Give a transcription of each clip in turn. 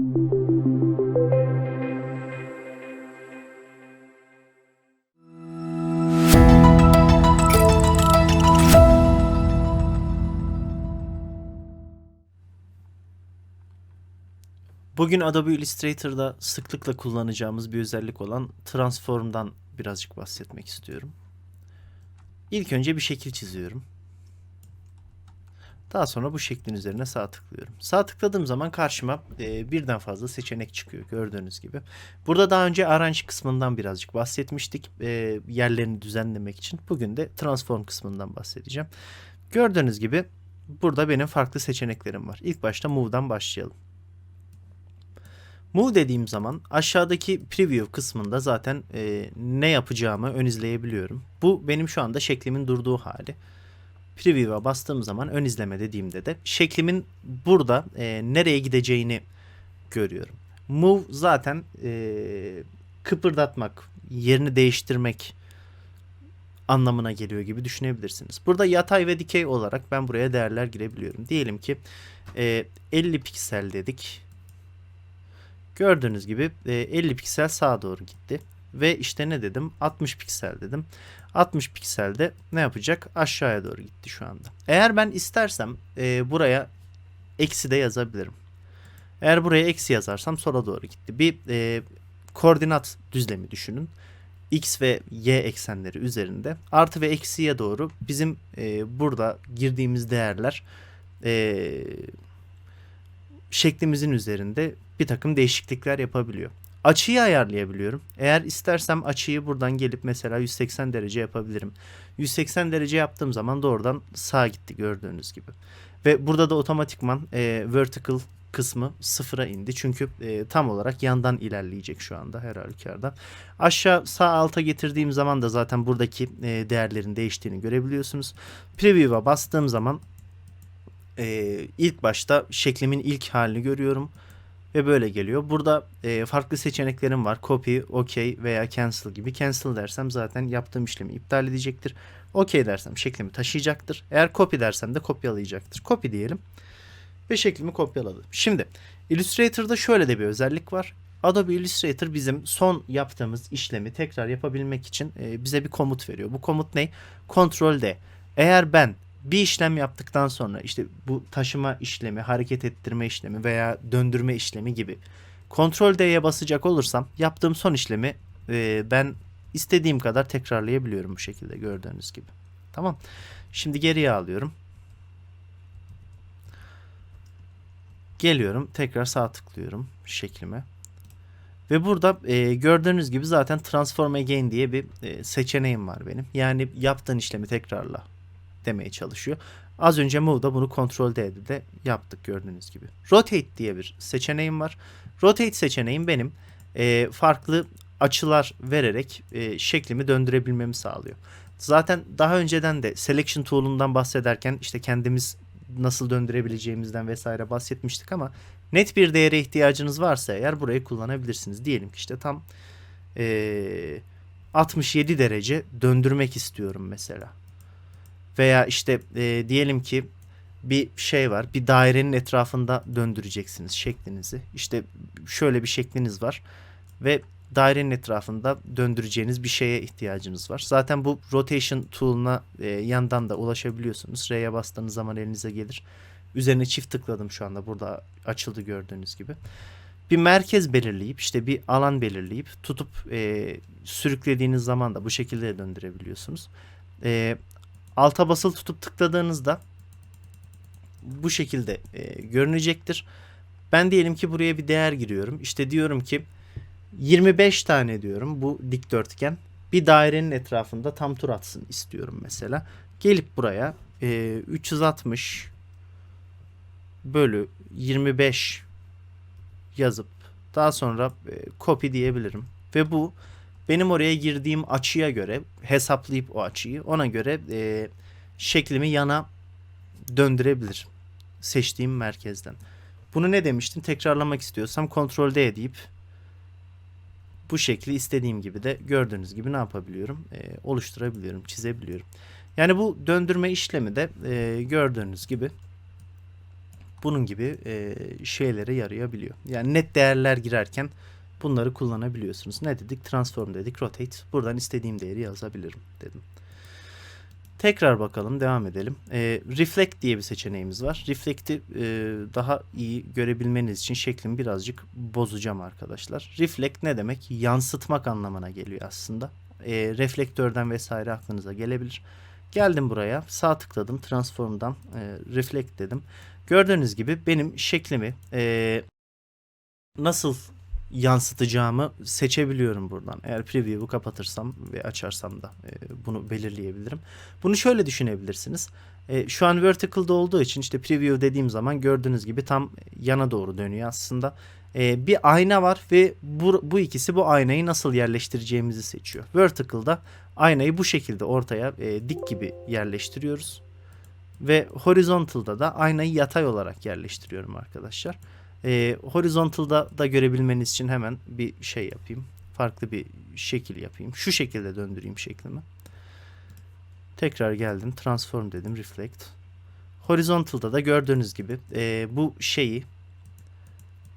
Bugün Adobe Illustrator'da sıklıkla kullanacağımız bir özellik olan Transform'dan birazcık bahsetmek istiyorum. İlk önce bir şekil çiziyorum. Daha sonra bu şeklin üzerine sağ tıklıyorum. Sağ tıkladığım zaman karşıma e, birden fazla seçenek çıkıyor gördüğünüz gibi. Burada daha önce Arrange kısmından birazcık bahsetmiştik. E, yerlerini düzenlemek için. Bugün de Transform kısmından bahsedeceğim. Gördüğünüz gibi burada benim farklı seçeneklerim var. İlk başta Move'dan başlayalım. Move dediğim zaman aşağıdaki preview kısmında zaten e, ne yapacağımı ön izleyebiliyorum. Bu benim şu anda şeklimin durduğu hali. Preview'a bastığım zaman ön izleme dediğimde de şeklimin burada e, nereye gideceğini görüyorum. Move zaten e, kıpırdatmak, yerini değiştirmek anlamına geliyor gibi düşünebilirsiniz. Burada yatay ve dikey olarak ben buraya değerler girebiliyorum. Diyelim ki e, 50 piksel dedik. Gördüğünüz gibi e, 50 piksel sağa doğru gitti. Ve işte ne dedim? 60 piksel dedim. 60 pikselde ne yapacak? Aşağıya doğru gitti şu anda. Eğer ben istersem e, buraya eksi de yazabilirim. Eğer buraya eksi yazarsam sola doğru gitti. Bir e, koordinat düzlemi düşünün. X ve Y eksenleri üzerinde artı ve eksiye doğru bizim e, burada girdiğimiz değerler e, şeklimizin üzerinde bir takım değişiklikler yapabiliyor. Açıyı ayarlayabiliyorum. Eğer istersem açıyı buradan gelip mesela 180 derece yapabilirim. 180 derece yaptığım zaman doğrudan sağa gitti gördüğünüz gibi. Ve burada da otomatikman e, vertical kısmı sıfıra indi. Çünkü e, tam olarak yandan ilerleyecek şu anda her halükarda. Aşağı sağ alta getirdiğim zaman da zaten buradaki e, değerlerin değiştiğini görebiliyorsunuz. Preview'a bastığım zaman e, ilk başta şeklimin ilk halini görüyorum ve böyle geliyor. Burada e, farklı seçeneklerim var. Copy, OK veya cancel gibi. Cancel dersem zaten yaptığım işlemi iptal edecektir. OK dersem şeklimi taşıyacaktır. Eğer copy dersem de kopyalayacaktır. Copy diyelim ve şeklimi kopyaladım. Şimdi Illustrator'da şöyle de bir özellik var. Adobe Illustrator bizim son yaptığımız işlemi tekrar yapabilmek için e, bize bir komut veriyor. Bu komut ne? Ctrl D. Eğer ben bir işlem yaptıktan sonra işte bu taşıma işlemi, hareket ettirme işlemi veya döndürme işlemi gibi Ctrl D'ye basacak olursam yaptığım son işlemi e, ben istediğim kadar tekrarlayabiliyorum bu şekilde gördüğünüz gibi. Tamam. Şimdi geriye alıyorum. Geliyorum. Tekrar sağ tıklıyorum şeklime. Ve burada e, gördüğünüz gibi zaten Transform Again diye bir e, seçeneğim var benim. Yani yaptığın işlemi tekrarla demeye çalışıyor. Az önce Move'da bunu Ctrl D'de de yaptık gördüğünüz gibi. Rotate diye bir seçeneğim var. Rotate seçeneğim benim e, farklı açılar vererek e, şeklimi döndürebilmemi sağlıyor. Zaten daha önceden de Selection Tool'undan bahsederken işte kendimiz nasıl döndürebileceğimizden vesaire bahsetmiştik ama net bir değere ihtiyacınız varsa eğer burayı kullanabilirsiniz. Diyelim ki işte tam e, 67 derece döndürmek istiyorum mesela. Veya işte e, diyelim ki bir şey var. Bir dairenin etrafında döndüreceksiniz şeklinizi. İşte şöyle bir şekliniz var ve dairenin etrafında döndüreceğiniz bir şeye ihtiyacınız var. Zaten bu rotation tool'una e, yandan da ulaşabiliyorsunuz. R'ye bastığınız zaman elinize gelir. Üzerine çift tıkladım şu anda. Burada açıldı gördüğünüz gibi. Bir merkez belirleyip işte bir alan belirleyip tutup e, sürüklediğiniz zaman da bu şekilde de döndürebiliyorsunuz. E, alta basılı tutup tıkladığınızda bu şekilde e, görünecektir. Ben diyelim ki buraya bir değer giriyorum. İşte diyorum ki 25 tane diyorum bu dikdörtgen. Bir dairenin etrafında tam tur atsın istiyorum mesela. Gelip buraya e, 360 bölü 25 yazıp daha sonra e, copy diyebilirim. Ve bu benim oraya girdiğim açıya göre hesaplayıp o açıyı ona göre e, şeklimi yana döndürebilir. Seçtiğim merkezden. Bunu ne demiştim? Tekrarlamak istiyorsam Ctrl D deyip bu şekli istediğim gibi de gördüğünüz gibi ne yapabiliyorum? E, oluşturabiliyorum, çizebiliyorum. Yani bu döndürme işlemi de e, gördüğünüz gibi bunun gibi e, şeylere yarayabiliyor. Yani net değerler girerken bunları kullanabiliyorsunuz. Ne dedik? Transform dedik, rotate. Buradan istediğim değeri yazabilirim dedim. Tekrar bakalım, devam edelim. E, reflect diye bir seçeneğimiz var. Reflect'i e, daha iyi görebilmeniz için şeklimi birazcık bozacağım arkadaşlar. Reflect ne demek? Yansıtmak anlamına geliyor aslında. E, reflektörden vesaire aklınıza gelebilir. Geldim buraya, sağ tıkladım, transform'dan e, reflect dedim. Gördüğünüz gibi benim şeklimi e, nasıl yansıtacağımı seçebiliyorum buradan. Eğer preview'u kapatırsam ve açarsam da e, bunu belirleyebilirim. Bunu şöyle düşünebilirsiniz. E, şu an vertical'da olduğu için işte preview dediğim zaman gördüğünüz gibi tam yana doğru dönüyor aslında. E, bir ayna var ve bu, bu ikisi bu aynayı nasıl yerleştireceğimizi seçiyor. Vertical'da aynayı bu şekilde ortaya dik gibi yerleştiriyoruz. Ve horizontal'da da aynayı yatay olarak yerleştiriyorum arkadaşlar. E, horizontal'da da görebilmeniz için hemen bir şey yapayım. Farklı bir şekil yapayım. Şu şekilde döndüreyim şeklimi. Tekrar geldim. Transform dedim. Reflect. Horizontal'da da gördüğünüz gibi e, bu şeyi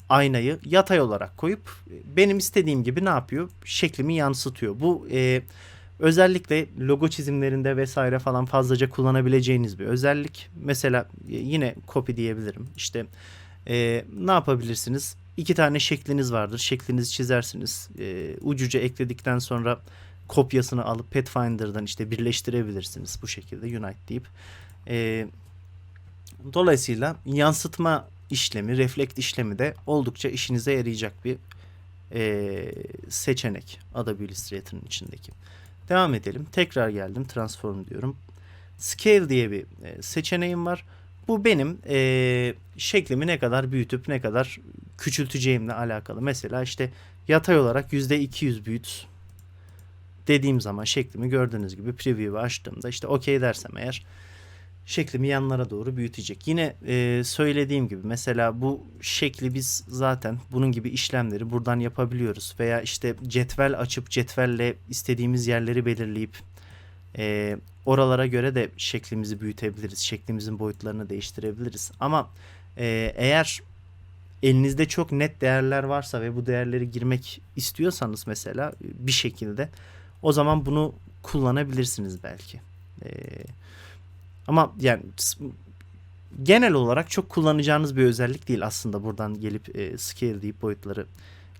aynayı yatay olarak koyup benim istediğim gibi ne yapıyor? Şeklimi yansıtıyor. Bu e, özellikle logo çizimlerinde vesaire falan fazlaca kullanabileceğiniz bir özellik. Mesela e, yine copy diyebilirim. İşte e, ne yapabilirsiniz? İki tane şekliniz vardır. Şeklinizi çizersiniz. E, ucuca ekledikten sonra kopyasını alıp Pathfinder'dan işte birleştirebilirsiniz bu şekilde unite deyip. E, dolayısıyla yansıtma işlemi, reflect işlemi de oldukça işinize yarayacak bir e, seçenek Adobe Illustrator'ın içindeki. Devam edelim. Tekrar geldim. Transform diyorum. Scale diye bir e, seçeneğim var. Bu benim e, şeklimi ne kadar büyütüp ne kadar küçülteceğimle alakalı. Mesela işte yatay olarak %200 büyüt dediğim zaman şeklimi gördüğünüz gibi preview'u açtığımda işte okey dersem eğer şeklimi yanlara doğru büyütecek. Yine e, söylediğim gibi mesela bu şekli biz zaten bunun gibi işlemleri buradan yapabiliyoruz. Veya işte cetvel açıp cetvelle istediğimiz yerleri belirleyip e, oralara göre de şeklimizi büyütebiliriz. Şeklimizin boyutlarını değiştirebiliriz. Ama e, eğer elinizde çok net değerler varsa ve bu değerleri girmek istiyorsanız mesela bir şekilde o zaman bunu kullanabilirsiniz belki. Ee, ama yani genel olarak çok kullanacağınız bir özellik değil aslında buradan gelip e, scale deyip boyutları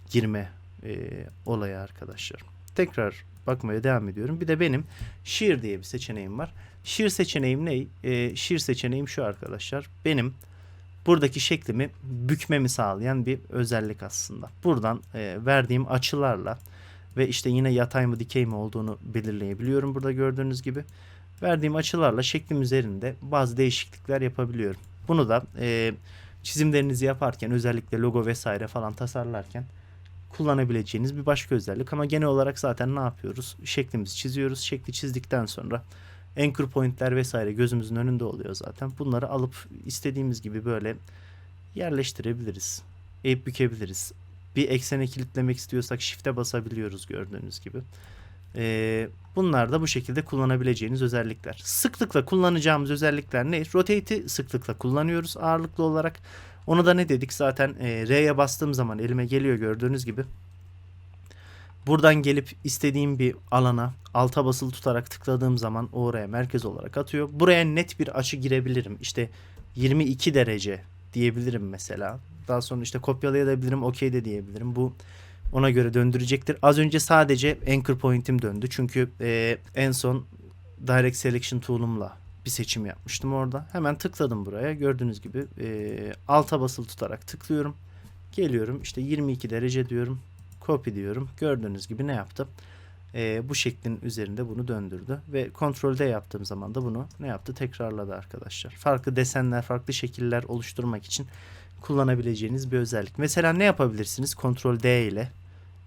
girme e, olayı arkadaşlar. Tekrar bakmaya devam ediyorum. Bir de benim shear diye bir seçeneğim var. Shear seçeneğim ne? E, shear seçeneğim şu arkadaşlar. Benim buradaki şeklimi bükmemi sağlayan bir özellik aslında. Buradan e, verdiğim açılarla ve işte yine yatay mı dikey mi olduğunu belirleyebiliyorum burada gördüğünüz gibi. Verdiğim açılarla şeklim üzerinde bazı değişiklikler yapabiliyorum. Bunu da e, çizimlerinizi yaparken özellikle logo vesaire falan tasarlarken kullanabileceğiniz bir başka özellik. Ama genel olarak zaten ne yapıyoruz? Şeklimizi çiziyoruz. Şekli çizdikten sonra anchor pointler vesaire gözümüzün önünde oluyor zaten. Bunları alıp istediğimiz gibi böyle yerleştirebiliriz. Eğip bükebiliriz. Bir eksene kilitlemek istiyorsak shift'e basabiliyoruz gördüğünüz gibi. Ee, bunlar da bu şekilde kullanabileceğiniz özellikler. Sıklıkla kullanacağımız özellikler ne? Rotate'i sıklıkla kullanıyoruz ağırlıklı olarak. Onu da ne dedik zaten e, R'ye bastığım zaman elime geliyor gördüğünüz gibi. Buradan gelip istediğim bir alana alta basılı tutarak tıkladığım zaman oraya merkez olarak atıyor. Buraya net bir açı girebilirim. İşte 22 derece diyebilirim mesela. Daha sonra işte kopyalayabilirim, okey de diyebilirim. Bu ona göre döndürecektir. Az önce sadece anchor point'im döndü. Çünkü e, en son direct selection tool'umla bir seçim yapmıştım orada. Hemen tıkladım buraya. Gördüğünüz gibi e, alta basılı tutarak tıklıyorum. Geliyorum işte 22 derece diyorum. Copy diyorum. Gördüğünüz gibi ne yaptı? E, bu şeklin üzerinde bunu döndürdü. Ve kontrolde yaptığım zaman da bunu ne yaptı? Tekrarladı arkadaşlar. Farklı desenler, farklı şekiller oluşturmak için kullanabileceğiniz bir özellik. Mesela ne yapabilirsiniz? Ctrl D ile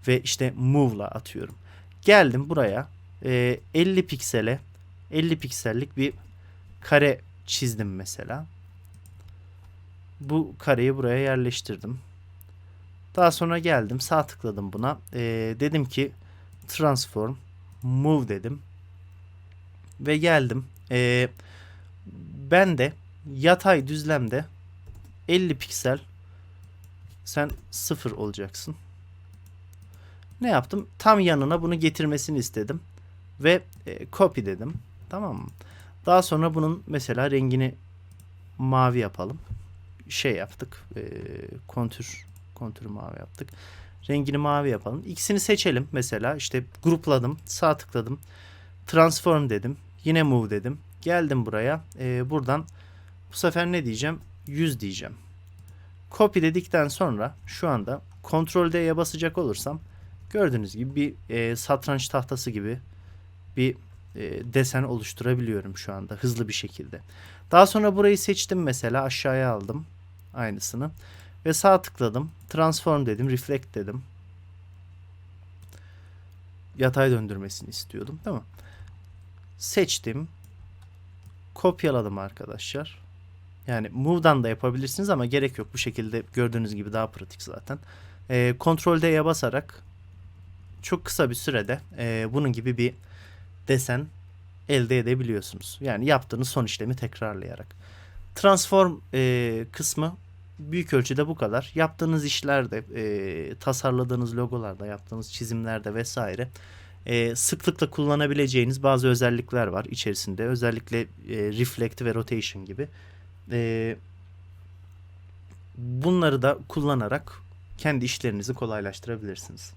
ve işte move'la atıyorum. Geldim buraya e, 50 piksele 50 piksellik bir kare çizdim mesela. Bu kareyi buraya yerleştirdim. Daha sonra geldim sağ tıkladım buna. E, dedim ki transform move dedim. Ve geldim. E, ben de yatay düzlemde 50 piksel sen 0 olacaksın. Ne yaptım? Tam yanına bunu getirmesini istedim. Ve e, copy dedim. Tamam mı? Daha sonra bunun mesela rengini mavi yapalım. Şey yaptık. E, kontür kontürü mavi yaptık. Rengini mavi yapalım. İkisini seçelim mesela. işte grupladım. Sağ tıkladım. Transform dedim. Yine move dedim. Geldim buraya. E, buradan bu sefer ne diyeceğim? 100 diyeceğim. Copy dedikten sonra şu anda Ctrl D'ye basacak olursam gördüğünüz gibi bir e, satranç tahtası gibi bir e, desen oluşturabiliyorum şu anda hızlı bir şekilde. Daha sonra burayı seçtim mesela aşağıya aldım aynısını ve sağ tıkladım. Transform dedim, reflect dedim. Yatay döndürmesini istiyordum, değil mi? Seçtim. Kopyaladım arkadaşlar. Yani move'dan da yapabilirsiniz ama gerek yok. Bu şekilde gördüğünüz gibi daha pratik zaten. E, Ctrl D'ye basarak çok kısa bir sürede e, bunun gibi bir desen elde edebiliyorsunuz. Yani yaptığınız son işlemi tekrarlayarak. Transform e, kısmı büyük ölçüde bu kadar. Yaptığınız işlerde, e, tasarladığınız logolarda, yaptığınız çizimlerde vesaire e, sıklıkla kullanabileceğiniz bazı özellikler var içerisinde. Özellikle e, reflect ve rotation gibi. E, bunları da kullanarak kendi işlerinizi kolaylaştırabilirsiniz.